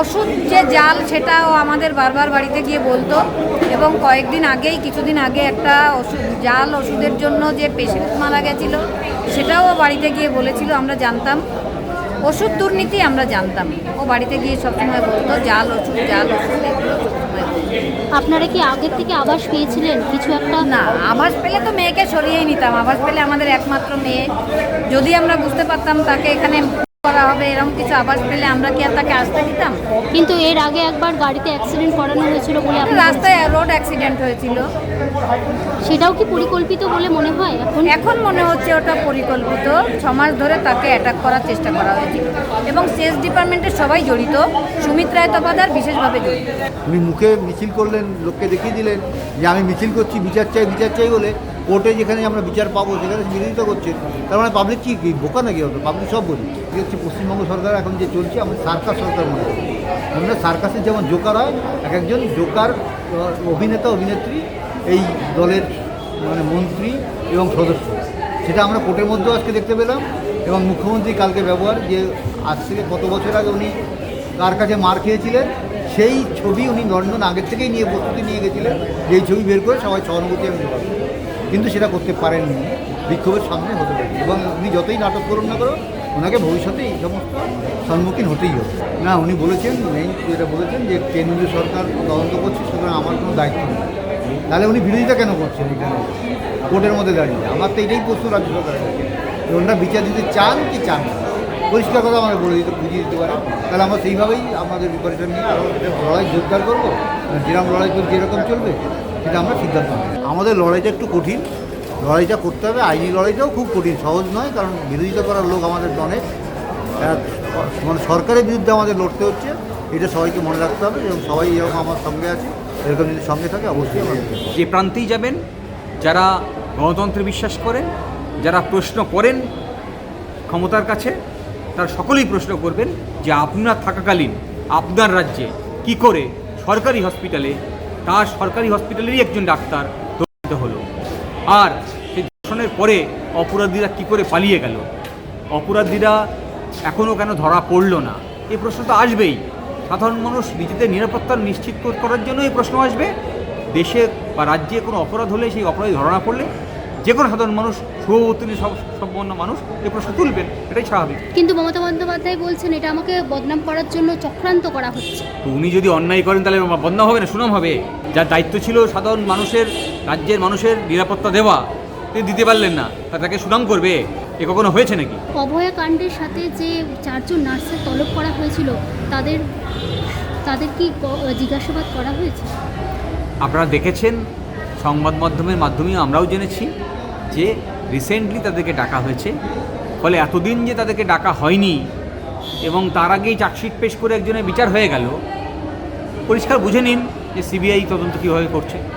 ওষুধ যে জাল সেটাও আমাদের বারবার বাড়িতে গিয়ে বলতো এবং কয়েকদিন আগেই কিছুদিন আগে একটা ওষুধ জাল ওষুধের জন্য যে পেশেন্ট মারা গেছিল সেটাও বাড়িতে গিয়ে বলেছিল আমরা জানতাম। ওষুধ দুর্নীতি আমরা জানতাম। ও বাড়িতে গিয়ে সবসময় বলতো জাল ওষুধ জাল ওষুধ এগুলো সবসময় আপনারা কি আগের থেকে আবাস পেয়েছিলেন? কিছু একটা? না আবাস পেলে তো মেয়েকে সরিয়েই নিতাম। আবাস পেলে আমাদের একমাত্র মেয়ে। যদি আমরা বুঝতে পারতাম তাকে এখানে করা হবে এরকম কিছু আবাস পেলে আমরা কি আর তাকে আসতে দিতাম? কিন্তু এর আগে একবার গাড়িতে অ্যাক্সিডেন্ট করানো হয়েছিল বলে আপনি রাস্তায় রোড অ্যাক্সিডেন্ট হয়েছিল। সেটাও কি পরিকল্পিত বলে মনে হয় এখন? এখন মনে হচ্ছে ওটা পরিকল্পিত। ছ মাস ধরে তাকে অ্যাটাক করার চেষ্টা করা হয়েছিল এবং সেচ ডিপার্টমেন্টের সবাই জড়িত সুমিত রায় তপাদার বিশেষভাবে জড়িত। উনি মুখে মিছিল করলেন লোককে দেখিয়ে দিলেন যে আমি মিছিল করছি বিচার চাই বিচার চাই বলে কোর্টে যেখানে আমরা বিচার পাবো, সেখানে বিরোধিতা করছেন তার মানে পাবলিক কি বোকা নাকি হবে পাবলিক সব বলি। ঠিক হচ্ছে পশ্চিমবঙ্গ সরকার এখন যে চলছে আমাদের সার্কাস সরকার মনে করি। আমরা সার্কাসের যেমন জোকার হয়, এক একজন জোকার অভিনেতা, অভিনেত্রী, এই দলের মানে মন্ত্রী এবং সদস্য। সেটা আমরা কোর্টের মধ্যেও আজকে দেখতে পেলাম এবং মুখ্যমন্ত্রী কালকে ব্যবহার যে আজ থেকে কত বছর আগে উনি কার কাছে মার খেয়েছিলেন, সেই ছবি উনি লন্ডন আগের থেকেই নিয়ে প্রস্তুতি নিয়ে গেছিলেন যে এই ছবি বের করে সবাই সহানুভূতি আমি কিন্তু সেটা করতে পারেননি। বিক্ষোভের সামনে হতে পারে। এবং উনি যতই নাটক করুন না করো ওনাকে ভবিষ্যতে এই সমস্ত সম্মুখীন হতেই হবে। না, উনি বলেছেন, মেইন যেটা বলেছেন যে কেন্দ্রীয় সরকার তদন্ত করছে, সুতরাং আমার কোনো দায়িত্ব নেই। তাহলে উনি বিরোধিতা কেন করছেন এখানে? কোর্টের মধ্যে দাঁড়িয়ে। আমার তো এটাই প্রশ্ন রাজ্য সরকারের কাছে। ওনারা বিচার দিতে চান কি চান পরিষ্কার কথা আমাকে বলে দিতে বুঝিয়ে দিতে পারে তাহলে আমরা সেইভাবেই আমাদের প্রিপারেশন নিয়ে আরও লড়াই জোরদার করব। যেরকম লড়াই চলছে, এরকম চলবে। সেটা আমরা সিদ্ধান্ত নেব। আমাদের লড়াইটা একটু কঠিন। লড়াইটা করতে হবে। আইনি লড়াইটাও খুব কঠিন, সহজ নয়, কারণ বিরোধিতা করার লোক আমাদের অনেক। মানে সরকারের বিরুদ্ধে আমাদের লড়তে হচ্ছে। এটা সবাইকে মনে রাখতে হবে এবং সবাই এরকম আমার সঙ্গে আছে। এরকম যদি সঙ্গে থাকে, অবশ্যই যে প্রান্তেই যাবেন, যারা গণতন্ত্রে বিশ্বাস করেন, যারা প্রশ্ন করেন ক্ষমতার কাছে, তারা সকলেই প্রশ্ন করবেন যে আপনার থাকাকালীন, আপনার রাজ্যে কি করে সরকারি হসপিটালে তার সরকারি হসপিটালেরই একজন ডাক্তার ধর্ষিত হলো। আর সেই ধর্ষণের পরে অপরাধীরা কি করে পালিয়ে গেল? অপরাধীরা এখনও কেন ধরা পড়ল না? এই প্রশ্ন তো আসবেই। সাধারণ মানুষ নিজেদের নিরাপত্তা নিশ্চিত করার জন্য এই প্রশ্ন আসবে। দেশে বা রাজ্যে কোনো অপরাধ হলে সেই অপরাধী ধরা পড়লে যে কোনো সাধারণ মানুষ শুভবর্তনী সম্পন্ন মানুষ এই প্রশ্ন তুলবেন এটাই স্বাভাবিক। কিন্তু মমতা বন্দ্যোপাধ্যায় বলছেন এটা আমাকে বদনাম করার জন্য চক্রান্ত করা হচ্ছে। তো উনি যদি অন্যায় করেন তাহলে বদনাম হবে না সুনাম হবে। যার দায়িত্ব ছিল সাধারণ মানুষের রাজ্যের মানুষের নিরাপত্তা দেওয়া তিনি দিতে পারলেন না তা তাকে সুনাম করবে এ কখনো হয়েছে নাকি? অভয়া কাণ্ডের সাথে যে চারজন নার্সের তলব করা হয়েছিল তাদের তাদের কি জিজ্ঞাসাবাদ করা হয়েছে? আপনারা দেখেছেন সংবাদ মাধ্যমের মাধ্যমেও আমরাও জেনেছি যে রিসেন্টলি তাদেরকে ডাকা হয়েছে। ফলে এতদিন যে তাদেরকে ডাকা হয়নি এবং তার আগেই চার্জশিট পেশ করে একজনের বিচার হয়ে গেল, পরিষ্কার বুঝে নিন যে সিবিআই তদন্ত কীভাবে করছে।